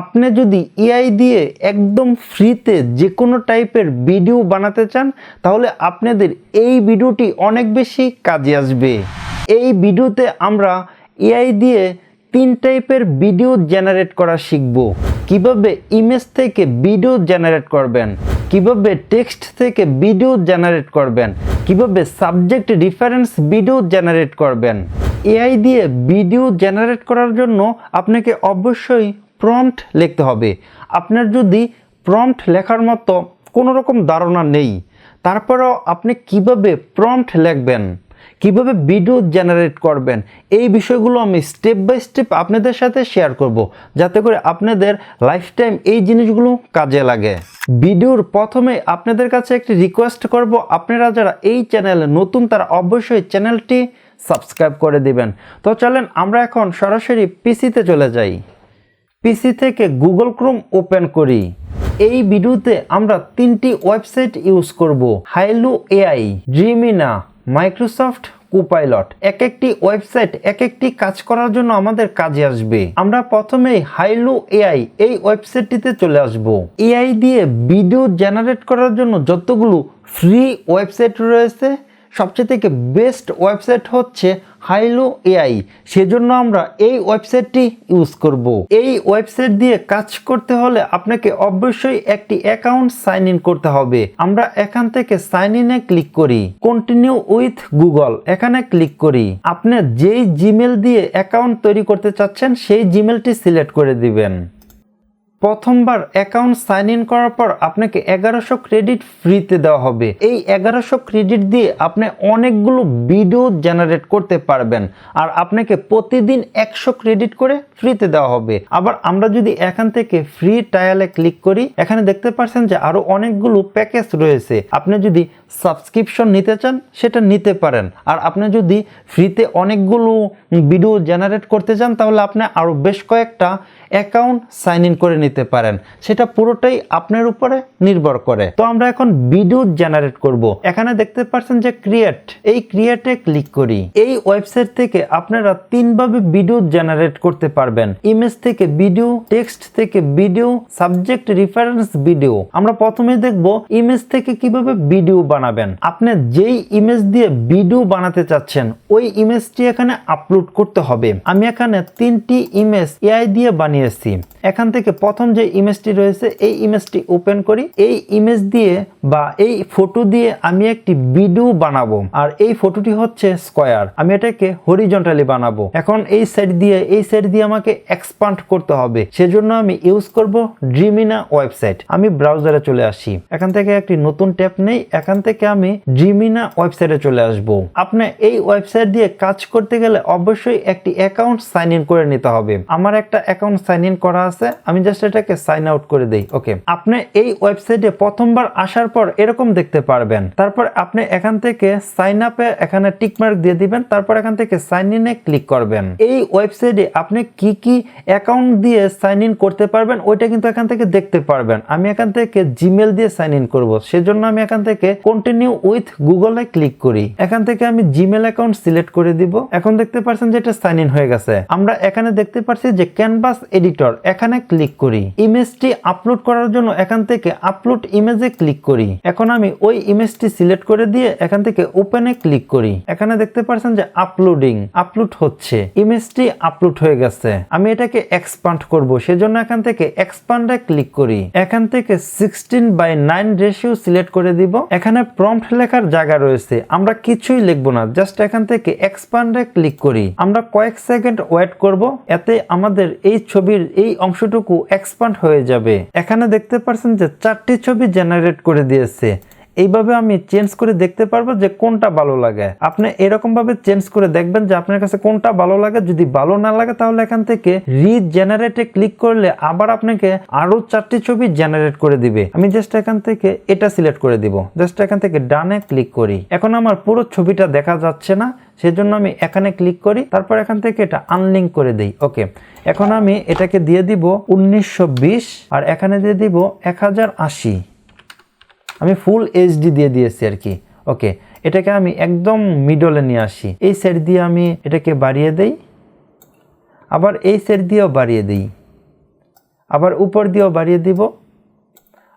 আপনি যদি এআই দিয়ে একদম ফ্রিতে যে কোনো টাইপের ভিডিও বানাতে চান, তাহলে আপনাদের এই ভিডিওটি অনেক বেশি কাজে আসবে। এই ভিডিওতে আমরা এআই দিয়ে তিন টাইপের ভিডিও জেনারেট করা শিখব। কীভাবে ইমেজ থেকে ভিডিও জেনারেট করবেন? কীভাবে টেক্সট থেকে ভিডিও জেনারেট করবেন? কীভাবে সাবজেক্ট রেফারেন্স ভিডিও জেনারেট করবেন? এআই দিয়ে ভিডিও জেনারেট করার জন্য আপনাকে অবশ্যই প্রম্পট লিখতে হবে। আপনার যদি প্রম্পট লেখার মতো কোনো রকম ধারণা নেই, তারপরেও আপনি কীভাবে প্রম্পট লিখবেন, কীভাবে ভিডিও জেনারেট করবেন, এই বিষয়গুলো আমি স্টেপ বাই স্টেপ আপনাদের সাথে শেয়ার করব, যাতে করে আপনাদের লাইফ টাইম এই জিনিসগুলো কাজে লাগে। ভিডিওর প্রথমে আপনাদের কাছে একটি রিকোয়েস্ট করব, আপনারা যারা এই চ্যানেলে নতুন, তারা অবশ্যই চ্যানেলটি সাবস্ক্রাইব করে দিবেন। তো চলেন আমরা এখন সরাসরি পিসিতে চলে যাই। পিসি থেকে গুগল ক্রোম ওপেন করি। এই ভিডিওতে আমরা তিনটি ওয়েবসাইট ইউজ করব। Hailuo AI Dreamina Microsoft Copilot এক একটি ওয়েবসাইট এক একটি কাজ করার জন্য আমাদের কাজে আসবে। আমরা প্রথমেই হাইলু এআই এই ওয়েবসাইটটিতে চলে আসব। এআই দিয়ে ভিডিও জেনারেট করার জন্য যতগুলো ফ্রি ওয়েবসাইট রয়েছে সবচেয়ে থেকে বেস্ট ওয়েবসাইট হচ্ছে হাইলো এআই সেজন্য আমরা এই ওয়েবসাইটটি ইউজ করব। এই ওয়েবসাইট দিয়ে কাজ করতে হলে আপনাকে অবশ্যই একটি অ্যাকাউন্ট সাইন ইন করতে হবে। আমরা এখান থেকে সাইন ইনে ক্লিক করি। কন্টিনিউ উইথ গুগল এখানে ক্লিক করি। আপনি যেই জিমেল দিয়ে অ্যাকাউন্ট তৈরি করতে চাচ্ছেন, সেই জিমেলটি সিলেক্ট করে দিবেন। প্রথমবার অ্যাকাউন্ট সাইন ইন করার পর আপনাকে এগারোশো ক্রেডিট ফ্রিতে দেওয়া হবে। এই এগারোশো ক্রেডিট দিয়ে আপনি অনেকগুলো ভিডিও জেনারেট করতে পারবেন আর আপনাকে প্রতিদিন একশো ক্রেডিট করে ফ্রিতে দেওয়া হবে। আবার আমরা যদি এখান থেকে ফ্রি ট্রায়ালে ক্লিক করি, এখানে দেখতে পাচ্ছেন যে আরও অনেকগুলো প্যাকেজ রয়েছে। আপনি যদি সাবস্ক্রিপশন নিতে চান, সেটা নিতে পারেন। আর আপনি যদি ফ্রিতে অনেকগুলো ভিডিও জেনারেট করতে চান, তাহলে আপনি আরও বেশ কয়েকটা অ্যাকাউন্ট সাইন ইন করে নিতে পারেন। সেটা পুরোটাই আপনার উপরে নির্ভর করে। তো আমরা এখন ভিডিও জেনারেট করব। এখানে দেখতে পাচ্ছেন যে ক্রিয়েট এই ক্রিয়েটে ক্লিক করি। এই ওয়েবসাইট থেকে আপনারা তিনভাবে ভিডিও জেনারেট করতে পারবেন। ইমেজ থেকে ভিডিও টেক্সট থেকে ভিডিও সাবজেক্ট রেফারেন্স ভিডিও আমরা প্রথমে দেখব ইমেজ থেকে কীভাবে ভিডিও বানাবেন। আপনি যেই ইমেজ দিয়ে ভিডিও বানাতে চাচ্ছেন, ওই ইমেজটি এখানে আপলোড করতে হবে। আমি এখানে তিনটি ইমেজ এআই দিয়ে বানিয়েছি। এখান থেকে প্রথম যে ইমেজটি রয়েছে, এই ইমেজটি ওপেন করি। এই ইমেজ দিয়ে বা এই ফটো দিয়ে আমি একটি ভিডিও বানাবো। আর এই ফটোটি হচ্ছে স্কোয়ার আমি এটাকে হরিজন্টালি বানাবো। এখন এই সাইড দিয়ে, এই সাইড দিয়ে আমাকে এক্সপান্ড করতে হবে। সেজন্য আমি ইউজ করব ড্রিমিনা ওয়েবসাইট আমি ব্রাউজারে চলে আসি। এখান থেকে একটি নতুন ট্যাব নেই। এখান থেকে আমি ড্রিমিনা ওয়েবসাইটে চলে আসব। আপনি এই ওয়েবসাইট দিয়ে কাজ করতে গেলে অবশ্যই একটি অ্যাকাউন্ট সাইন ইন করে নিতে হবে। আমার একটা অ্যাকাউন্ট সাইন ইন করা আছে, আমি জাস্ট এটাকে সাইন আউট করে দেই ওকে আপনি এই ওয়েবসাইটে প্রথমবার আসার পর এরকম দেখতে পারবেন। তারপর আপনি এখান থেকে সাইন আপে এখানে টিকমার্ক দিয়ে দিবেন, তারপর এখান থেকে সাইন ইনে ক্লিক করবেন। এই ওয়েবসাইটে আপনি কি কি অ্যাকাউন্ট দিয়ে সাইন ইন করতে পারবেন, ওইটা কিন্তু এখান থেকে দেখতে পারবেন। আমি এখান থেকে জিমেল দিয়ে সাইন ইন করব, সেজন্য আমি এখান থেকে কন্টিনিউ উইথ গুগলে ক্লিক করি। এখান থেকে আমি জিমেল অ্যাকাউন্ট সিলেক্ট করে দিব। এখন দেখতে পাচ্ছেন যে এটা সাইন ইন হয়ে গেছে। আমরা এখানে দেখতে পাচ্ছি যে ক্যানভাস এডিটর এখানে ক্লিক করি। ইমেজটি আপলোড করার জন্য এখান থেকে আপলোড ইমেজে ক্লিক করি। এখন আমি ওই ইমেজটি সিলেক্ট করে দিয়ে এখান থেকে ওপেনে ক্লিক করি। এখানে দেখতে পাচ্ছেন যে আপলোডিং আপলোড হচ্ছে। ইমেজটি আপলোড হয়ে গেছে। আমি এটাকে এক্সপান্ড করব। সেজন্য এখান থেকে এক্সপান্ডে ক্লিক করি। এখান থেকে sixteen by nine ratio select করে দিব। এখানে প্রম্পট লেখার জায়গা রয়েছে। আমরা কিছুই লিখব না জাস্ট এখান থেকে এক্সপান্ডে ক্লিক করি। আমরা কয়েক সেকেন্ড ওয়েট করব, এতে আমাদের এই ছবির এই অংশটুকু এক্সপান্ড হয়ে যাবে। এখানে দেখতে পাচ্ছেন যে চারটি ছবি জেনারেট করে দিয়েছে। এইভাবে আমি চেঞ্জ করে দেখতে পারব যে কোনটা ভালো লাগে। আপনি এরকম ভাবে চেঞ্জ করে দেখবেন যে আপনার কাছে কোনটা ভালো লাগে। যদি ভালো না লাগে তাহলে এখান থেকে রিজেনারেটে ক্লিক করলে আবার আপনাকে আরও চারটি ছবি জেনারেট করে দিবে। আমি জাস্ট এখান থেকে এটা সিলেক্ট করে দিব। জাস্ট এখান থেকে ডানে ক্লিক করি। এখন আমার পুরো ছবিটা দেখা যাচ্ছে না, সেজন্য আমি এখানে ক্লিক করি। তারপর এখান থেকে এটা আনলিঙ্ক করে দিই। ওকে এখন আমি এটাকে দিয়ে দিব উনিশশো বিশ আর এখানে দিয়ে দিব এক হাজার আশি। আমি ফুল এইচডি দিয়ে দিয়েছি আর কি। ওকে এটাকে আমি একদম মিডলে নিয়ে আসি। এই সেট দিয়ে আমি এটাকে বাড়িয়ে দেই। আবার এই সেট দিয়েও বাড়িয়ে দিই। আবার উপর দিয়েও বাড়িয়ে দিব।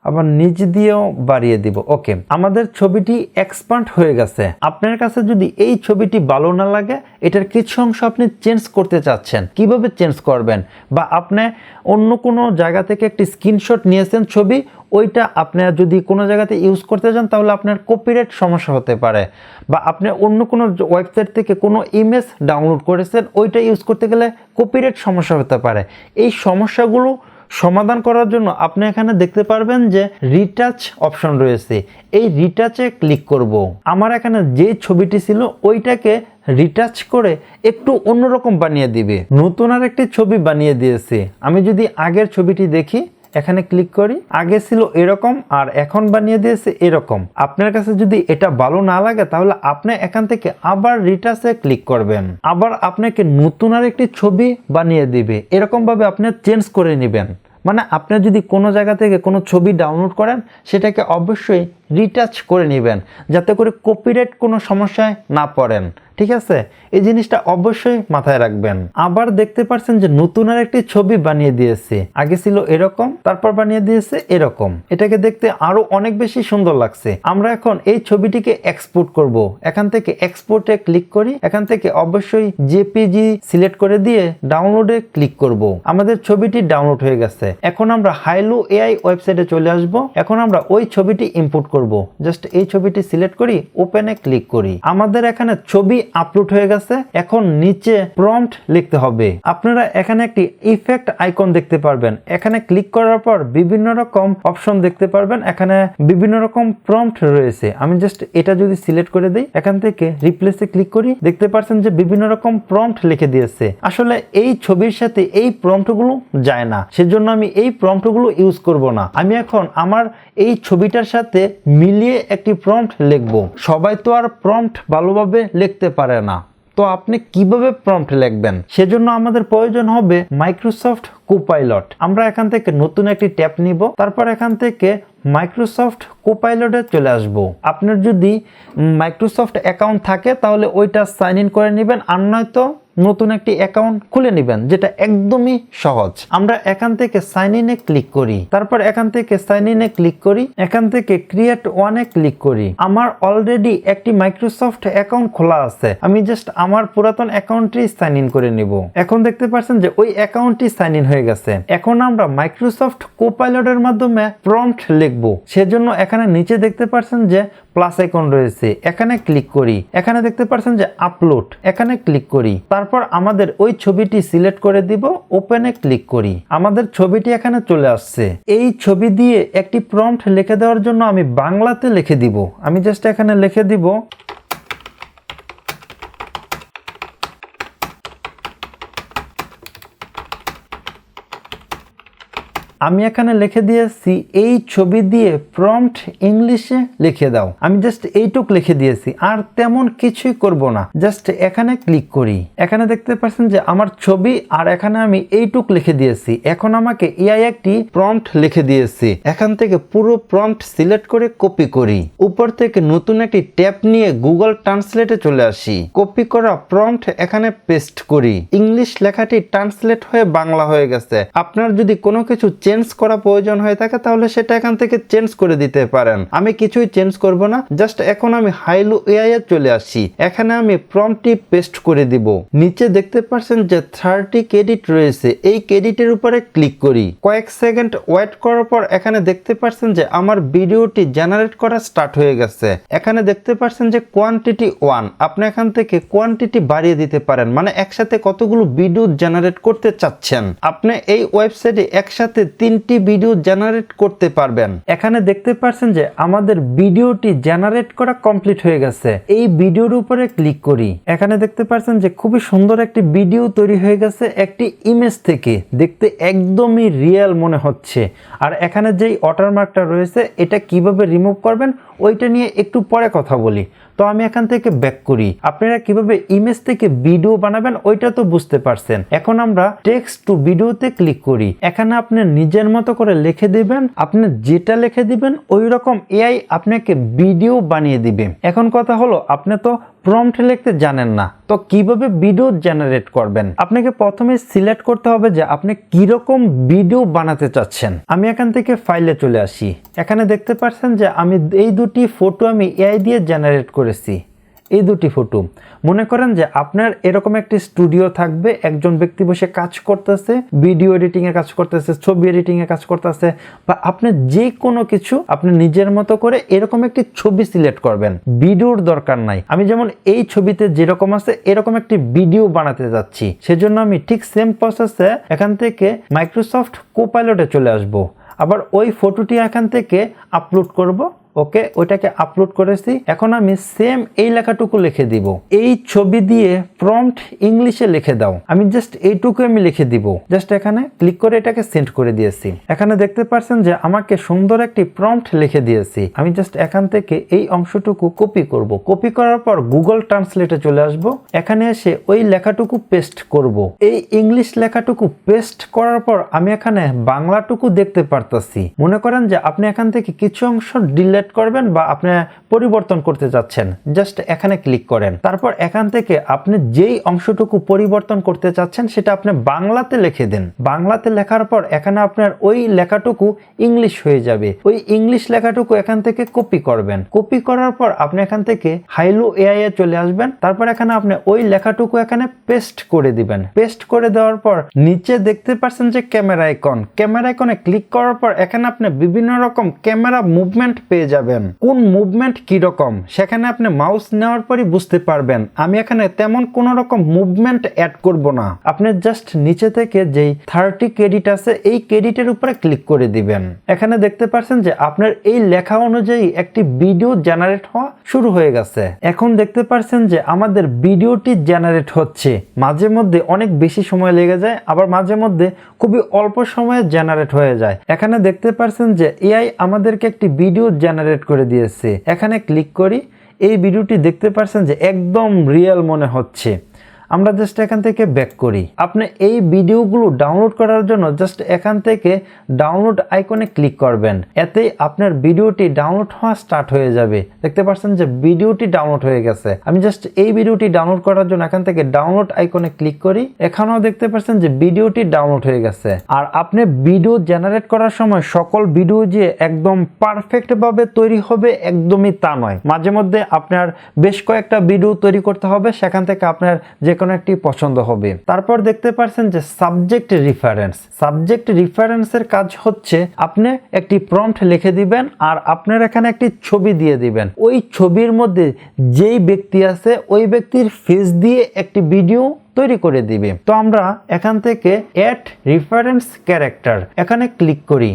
আবার নিচ দিয়েও বাড়িয়ে দিব। ওকে, আমাদের ছবিটি এক্সপান্ড হয়ে গেছে। আপনার কাছে যদি এই ছবিটি ভালো না লাগে, এটার কিছু অংশ আপনি চেঞ্জ করতে চাচ্ছেন। কীভাবে চেঞ্জ করবেন? বা আপনি অন্য কোনো জায়গা থেকে একটি স্ক্রিনশট নিয়েছেন ছবি, ওইটা আপনি যদি কোনো জায়গাতে ইউজ করতে চান, তাহলে আপনার কপিরাইট সমস্যা হতে পারে। বা আপনি অন্য কোনো ওয়েবসাইট থেকে কোনো ইমেজ ডাউনলোড করেছেন, ওইটা ইউজ করতে গেলে কপিরাইট সমস্যা হতে পারে। এই সমস্যাগুলো সমাধান করার জন্য আপনি এখানে দেখতে পারবেন যে রিটাচ অপশন রয়েছে। এই রিটাচে ক্লিক করব। আমার এখানে যে ছবিটি ছিল ওইটাকে রিটাচ করে একটু অন্যরকম বানিয়ে দিবে। নতুন আর একটি ছবি বানিয়ে দিয়েছে। আমি যদি আগের ছবিটি দেখি এখানে ক্লিক করি। আগে ছিল এরকম আর এখন বানিয়ে দিয়েছে এরকম। আপনার কাছে যদি এটা ভালো না লাগে তাহলে আপনি এখান থেকে আবার রিটাসে ক্লিক করবেন। আবার আপনাকে নতুন আর একটি ছবি বানিয়ে দিবে। এরকম ভাবে আপনি চেঞ্জ করে নেবেন। মানে আপনি যদি কোনো জায়গা থেকে কোনো ছবি ডাউনলোড করেন, সেটাকে অবশ্যই রিটাচ করে নেবেন, যাতে করে কপিরাইট কোনো সমস্যায় না পড়েন, ঠিক আছে? এই জিনিসটা অবশ্যই মাথায় রাখবেন। আবার দেখতে পাচ্ছেন যে নতুন আর একটি ছবি বানিয়ে দিয়েছে। আগে ছিল এরকম, তারপর বানিয়ে দিয়েছে এরকম। এটাকে দেখতে আরও অনেক বেশি সুন্দর লাগছে। আমরা এখন এই ছবিটিকে এক্সপোর্ট করব। এখান থেকে এক্সপোর্টে ক্লিক করি। এখান থেকে অবশ্যই জেপিজি সিলেক্ট করে দিয়ে ডাউনলোডে ক্লিক করব। আমাদের ছবিটি ডাউনলোড হয়ে গেছে। এখন আমরা হাইলো এআই ওয়েবসাইটে চলে আসব। এখন আমরা ওই ছবিটি ইম্পোর্ট করব। জাস্ট এই ছবিটি সিলেক্ট করি ওপেনে ক্লিক করি। আমাদের এখানে ছবি আপলোড হয়ে গেছে, এখন নিচে প্রম্পট লিখতে হবে। আপনারা এখানে একটি ইফেক্ট আইকন দেখতে পারবেন। এখানে ক্লিক করার পর বিভিন্ন রকম অপশন দেখতে পারবেন। এখানে বিভিন্ন রকম প্রম্পট রয়েছে। আমি জাস্ট এটা যদি সিলেক্ট করে দিই, এখান থেকে রিপ্লেসে ক্লিক করি, দেখতে পাচ্ছেন যে বিভিন্ন রকম প্রম্পট লিখে দিয়েছে। আসলে এই ছবির সাথে এই প্রম্পটগুলো যায় না। সেজন্য আমি এই প্রম্পটগুলো ইউজ করব না। আমি এখন আমার এই ছবিটার সাথে মিলিয়ে একটি প্রম্পট লিখব। সবাই তো আর প্রম্পট ভালোভাবে লিখতে পারে না। তো আপনি কীভাবে প্রম্পট লিখবেন? সেজন্য আমাদের প্রয়োজন হবে মাইক্রোসফট কোপাইলট আমরা এখান থেকে নতুন একটি ট্যাব নিব। তারপর এখান থেকে মাইক্রোসফট কোপাইলটে চলে আসব। আপনার যদি মাইক্রোসফট অ্যাকাউন্ট থাকে, তাহলে ওইটা সাইন ইন করে নেবেন। আর নয়তো নতুন একটি অ্যাকাউন্ট খুলে নেবেন, যেটা একদমই সহজ। আমরা এখান থেকে সাইন ইনে ক্লিক করি। তারপর এখান থেকে সাইন ইনে ক্লিক করি। এখান থেকে ক্রিয়েট ওয়ানে ক্লিক করি। আমার অলরেডি একটি মাইক্রোসফট অ্যাকাউন্ট খোলা আছে। আমি জাস্ট আমার পুরাতন অ্যাকাউন্টটি সাইন ইন করে নিব। এখন দেখতে পাচ্ছেন যে ওই অ্যাকাউন্টটি সাইন ইন হয়ে গেছে। এখন আমরা মাইক্রোসফট কোপাইলটের মাধ্যমে প্রম্পট লিখব। সেজন্য এখানে নিচে দেখতে পাচ্ছেন যে প্লাস আইকন রয়েছে, এখানে ক্লিক করি। এখানে দেখতে পাচ্ছেন যে আপলোড এখানে ক্লিক করি। তারপর আমাদের ওই ছবিটি সিলেক্ট করে দিব ওপেনে ক্লিক করি। আমাদের ছবিটি এখানে চলে আসছে। এই ছবি দিয়ে একটি প্রম্পট লিখে দেওয়ার জন্য আমি বাংলাতে লিখে দিব। আমি জাস্ট এখানে লিখে দিব আমি এখানে লিখে দিয়েছি, এই ছবি দিয়ে প্রম্পট ইংলিশে লিখে দাও। আমি জাস্ট এইটুক লিখে দিয়েছি, আর তেমন কিছুই করব না। জাস্ট এখানে ক্লিক করি। এখানে দেখতে পাচ্ছেন যে আমার ছবি, আর এখানে আমি এইটুক লিখে দিয়েছি। এখন আমাকে এআই একটি প্রম্পট লিখে দিয়েছি। এখান থেকে পুরো প্রম্পট সিলেক্ট করে কপি করি। উপর থেকে নতুন একটি ট্যাব নিয়ে গুগল ট্রান্সলেটে চলে আসি। কপি করা প্রম্পট এখানে পেস্ট করি। ইংলিশ লেখাটি ট্রান্সলেট হয়ে বাংলা হয়ে গেছে। আপনার যদি কোনো কিছু চেঞ্জ করা প্রয়োজন হয়ে থাকে, তাহলে সেটা এখান থেকে চেঞ্জ করে দিতে পারেন। আমি কিছুই চেঞ্জ করব না, জাস্ট এখন আমি হাইলু এআই এ চলে আসি। এখানে আমি প্রম্পটটি পেস্ট করে দিব। নিচে দেখতে পাচ্ছেন যে থার্টি ক্রেডিট রয়েছে। এই ক্রেডিটের উপরে ক্লিক করি। কয়েক সেকেন্ড ওয়েট করার পর এখানে দেখতে পাচ্ছেন যে আমার ভিডিওটি জেনারেট করা স্টার্ট হয়ে গেছে। এখানে দেখতে পাচ্ছেন যে কোয়ান্টিটি ওয়ান আপনি এখান থেকে কোয়ান্টিটি বাড়িয়ে দিতে পারেন। মানে একসাথে কতগুলো ভিডিও জেনারেট করতে চাচ্ছেন। আপনি এই ওয়েবসাইটে একসাথে তিনটি ভিডিও জেনারেট করতে পারবেন। এখানে দেখতে পাচ্ছেন যে আমাদের ভিডিওটি জেনারেট করা কমপ্লিট হয়ে গেছে। এই ভিডিওর উপরে ক্লিক করি। এখানে দেখতে পাচ্ছেন যে খুবই সুন্দর একটি ভিডিও তৈরি হয়ে গেছে একটি ইমেজ থেকে। দেখতে একদমই রিয়েল মনে হচ্ছে। আর এখানে যেই ওয়াটারমার্কটা রয়েছে, এটা কীভাবে রিমুভ করবেন, ওইটা নিয়ে একটু পরে কথা বলি। তো আমি এখান থেকে ব্যাক করি। আপনারা কীভাবে ইমেজ থেকে ভিডিও বানাবেন, ওইটা তো বুঝতে পারছেন। এখন আমরা টেক্সট টু ভিডিওতে ক্লিক করি। এখানে আপনি নিজের মতো করে লিখে দিবেন, আপনি যেটা লিখে দিবেন ওই রকম এআই আপনাকে ভিডিও বানিয়ে দিবে। এখন কথা হলো, আপনি তো প্রম্পট লিখতে জানেন না। তো কীভাবে ভিডিও জেনারেট করবেন? আপনাকে প্রথমে সিলেক্ট করতে হবে যে আপনি কীরকম ভিডিও বানাতে চাচ্ছেন। আমি এখান থেকে ফাইলে চলে আসি। এখানে দেখতে পাচ্ছেন যে আমি এই দুটি ফটো আমি এআই দিয়ে জেনারেট করেছি। এই দুটি ফটো মনে করেন যে আপনার এরকম একটি স্টুডিও থাকবে, একজন ব্যক্তি বসে কাজ করতেছে ভিডিও এডিটিং এর কাজ করতেছে, ছবি এডিটিং এর কাজ করতেছে, বা আপনি যে কোনো কিছু আপনি নিজের মতো করে এরকম একটি ছবি সিলেক্ট করবেন। ভিডিওর দরকার নাই। আমি যেমন এই ছবিতে যেরকম আছে, এরকম একটি ভিডিও বানাতে যাচ্ছি। সেজন্য আমি ঠিক সেম প্রসেসে এখান থেকে মাইক্রোসফট কোপাইলটে চলে আসব। আবার ওই ফটোটি এখান থেকে আপলোড করব। ওকে? ওইটাকে আপলোড করেছি। এখন আমি সেম এই লেখাটুকু লিখে দিব। এই ছবি দিয়ে প্রম্পট ইংলিশে লিখে দাও। আমি জাস্ট এইটুকু আমি লিখে দিব। জাস্ট এখানে ক্লিক করে এটাকে সেন্ড করে দিয়েছি। এখানে দেখতে পাচ্ছেন যে আমাকে সুন্দর একটি প্রম্পট লিখে দিয়েছি। আমি জাস্ট এখান থেকে এই অংশটুকু কপি করব। কপি করার পর গুগল ট্রান্সলেটে চলে আসব। এখানে এসে ওই লেখাটুকু পেস্ট করব। এই ইংলিশ লেখাটুকু পেস্ট করার পর আমি এখানে বাংলাটুকু দেখতে পারতাছি। মনে করেন যে আপনি এখান থেকে কিছু অংশ ডিলেট করবেন বা আপনি পরিবর্তন করতে চাচ্ছেন জাস্ট এখানে ক্লিক করেন। তারপর এখান থেকে আপনি যেই অংশটুকু পরিবর্তন করতে চাচ্ছেন, সেটা আপনি বাংলাতে লিখে দেন। বাংলাতে লেখার পর এখানে আপনার ওই লেখাটুকু ইংলিশ হয়ে যাবে। ওই ইংলিশ লেখাটুকু এখান থেকে কপি করবেন। কপি করার পর আপনি এখান থেকে হাইলো এআই এ চলে আসবেন। তারপর এখানে আপনি ওই লেখাটুকু এখানে পেস্ট করে দিবেন। পেস্ট করে দেওয়ার পর নিচে দেখতে পাচ্ছেন যে ক্যামেরা আইকন ক্যামেরা আইকনে ক্লিক করার পর এখানে আপনি বিভিন্ন রকম ক্যামেরা মুভমেন্ট পেয়ে যাবেন। কোন মুভমেন্ট কি রকম সেখানে আপনি মাউস নেওয়ার পরই বুঝতে পারবেন। আমি এখানে তেমন কোন রকম মুভমেন্ট অ্যাড করব না। আপনি জাস্ট নিচে থেকে যেই থার্টি ক্রেডিট আছে, এই ক্রেডিটের উপরে ক্লিক করে দিবেন। এখানে দেখতে পাচ্ছেন যে আপনার এই লেখা অনুযায়ী একটি ভিডিও জেনারেট হওয়া শুরু হয়ে গেছে। এখন দেখতে পাচ্ছেন যে আমাদের ভিডিওটি জেনারেট হচ্ছে। মাঝে মধ্যে অনেক বেশি সময় লেগে যায়, আবার মাঝে মধ্যে খুবই অল্প সময়ে জেনারেট হয়ে যায়। এখানে দেখতে পাচ্ছেন যে এআই আমাদেরকে একটি ভিডিও জেনারেট করে দিয়েছে। এখানে ক্লিক করি এই ভিডিওটি দেখতে পারছেন যে একদম রিয়েল মনে হচ্ছে। আমরা জাস্ট এখান থেকে ব্যাক করি। আপনি এই ভিডিওগুলো ডাউনলোড করার জন্য জাস্ট এখান থেকে ডাউনলোড আইকনে ক্লিক করবেন। এতে আপনার ভিডিওটি ডাউনলোড হওয়া স্টার্ট হয়ে যাবে। দেখতে পাচ্ছেন যে ভিডিওটি ডাউনলোড হয়ে গেছে। আমি জাস্ট এই ভিডিওটি ডাউনলোড করার জন্য এখান থেকে ডাউনলোড আইকনে ক্লিক করি। এখানেও দেখতে পাচ্ছেন যে ভিডিওটি ডাউনলোড হয়ে গেছে। আর আপনি ভিডিও জেনারেট করার সময় সকল ভিডিও যে একদম পারফেক্ট ভাবে তৈরি হবে একদমই তা নয়। মাঝে মধ্যে আপনার বেশ কয়েকটা ভিডিও তৈরি করতে হবে। সেখান থেকে আপনার যে কোনো একটি পছন্দ হবে। তারপর দেখতে পাচ্ছেন যে সাবজেক্ট রিফারেন্স সাবজেক্ট রিফারেন্সের কাজ হচ্ছে আপনি একটি প্রম্পট লিখে দিবেন আর আপনার এখানে একটি ছবি দিয়ে দিবেন। ওই ছবির মধ্যে যেই ব্যক্তি আছে, ওই ব্যক্তির ফেস দিয়ে একটি ভিডিও তৈরি করে দিবে। তো আমরা এখান থেকে অ্যাড রিফারেন্স ক্যারেক্টার এখানে ক্লিক করি।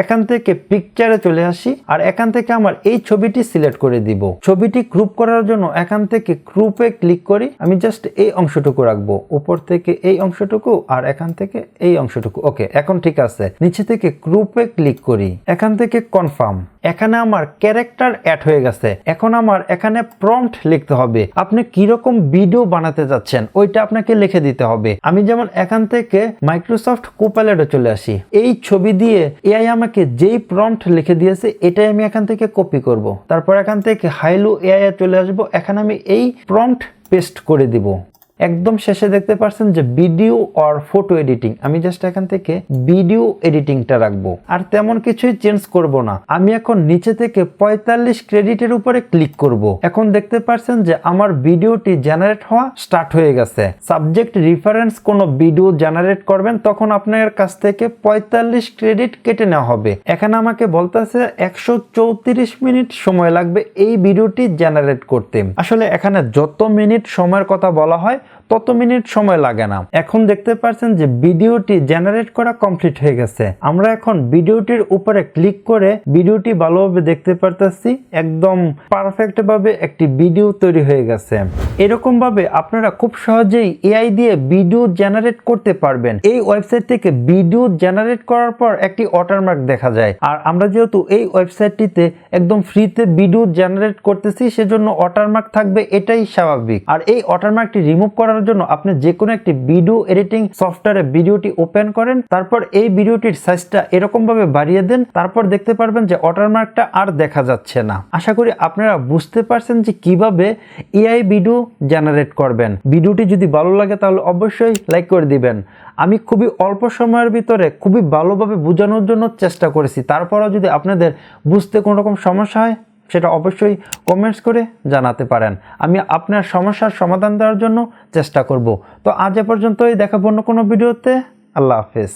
এখান থেকে পিকচারে চলে আসি আর এখান থেকে আমার এই ছবিটি সিলেক্ট করে দিব। ছবিটি গ্রুপ করার জন্য এখান থেকে গ্রুপে ক্লিক করি। আমি জাস্ট এই অংশটুকু রাখব। উপর থেকে এই অংশটুকু আর এখান থেকে এই অংশটুকু। ওকে, এখন ঠিক আছে। নিচে থেকে গ্রুপে ক্লিক করি। এখান থেকে কনফার্ম এখানে আমার ক্যারেক্টার অ্যাড হয়ে গেছে। এখন আমার এখানে প্রম্পট লিখতে হবে। আপনি কীরকম ভিডিও বানাতে যাচ্ছেন, ওইটা আপনাকে লিখে দিতে হবে। আমি যেমন এখান থেকে মাইক্রোসফট কোপাইলটে চলে আসি। এই ছবি দিয়ে এআই আমাকে যেই প্রম্পট লিখে দিয়েছে, এটাই আমি এখান থেকে কপি করব। তারপর এখান থেকে হাইলো এআই চলে আসব। এখানে আমি এই প্রম্পট পেস্ট করে দিব। একদম শেষে দেখতে পাচ্ছেন যে ভিডিও অর ফটো এডিটিং আমি জাস্ট এখান থেকে ভিডিও এডিটিংটা রাখব। আর তেমন কিছুই চেঞ্জ করব না। আমি এখন নিচে থেকে পঁয়তাল্লিশ ক্রেডিটের উপরে ক্লিক করব। এখন দেখতে পাচ্ছেন যে আমার ভিডিওটি জেনারেট হওয়া স্টার্ট হয়ে গেছে। সাবজেক্ট রিফারেন্স কোনো ভিডিও জেনারেট করবেন, তখন আপনার কাছ থেকে পঁয়তাল্লিশ ক্রেডিট কেটে নেওয়া হবে। এখানে আমাকে বলতেছে একশো চৌত্রিশ মিনিট সময় লাগবে এই ভিডিওটি জেনারেট করতে। আসলে এখানে যত মিনিট সময়ের কথা বলা হয় তত মিনিট সময় লাগে না। এখন দেখতে পাচ্ছেন যে ভিডিওটি জেনারেট করা কমপ্লিট হয়ে গেছে। আমরা এখন ভিডিওটির উপরে ক্লিক করে ভিডিওটি ভালোভাবে দেখতে পারতেছি, একদম পারফেক্ট ভাবে একটি ভিডিও তৈরি হয়ে গেছে। এরকম ভাবে আপনারা খুব সহজেই এআই দিয়ে ভিডিও জেনারেট করতে পারবেন। এই ওয়েবসাইট থেকে ভিডিও জেনারেট করার পর একটি ওয়াটারমার্ক দেখা যায়। আর আমরা যেহেতু এই ওয়েবসাইটটিতে একদম ফ্রিতে ভিডিও জেনারেট করতেছি, সেজন্য ওয়াটারমার্ক থাকবে এটাই স্বাভাবিক। আর এই ওয়াটারমার্কটি রিমুভ করার করার জন্য আপনি যে কোনো একটি ভিডিও এডিটিং সফটওয়্যারে ভিডিওটি ওপেন করেন, তারপর এই ভিডিওটির সাইজটা এরকম ভাবে বাড়িয়ে দেন, তারপর দেখতে পারবেন যে ওয়াটারমার্কটা আর দেখা যাচ্ছে না। আশা করি আপনারা বুঝতে পারছেন যে কীভাবে এআই ভিডিও জেনারেট করবেন। ভিডিওটি যদি ভালো লাগে তাহলে অবশ্যই লাইক করে দিবেন। আমি খুবই অল্প সময়ের ভিতরে খুবই ভালোভাবে বোঝানোর জন্য চেষ্টা করেছি। তারপরেও যদি আপনাদের বুঝতে কোনো রকম সমস্যা হয় সেটা অবশ্যই কমেন্টস করে জানাতে পারেন। আমি আপনার সমস্যার সমাধান দেওয়ার জন্য চেষ্টা করব। তো আজ এ পর্যন্তই দেখাবো অন্য কোনো ভিডিওতে। আল্লাহ হাফেজ।